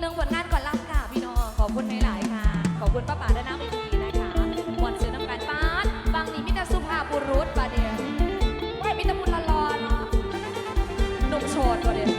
หนึ่งผลงานก่อนล่ำค่ะพี่น้อง ขอบคุณหลายๆค่ะ ขอบคุณป้าป๋าด้านหน้าเวทีนะคะหมดเสือน้ำกันป้าบางนี้มิตรสุภาพบุรุษประเดี๋ยวว่มิตรบุญละลอนหนุ่มโชดประเดี๋ย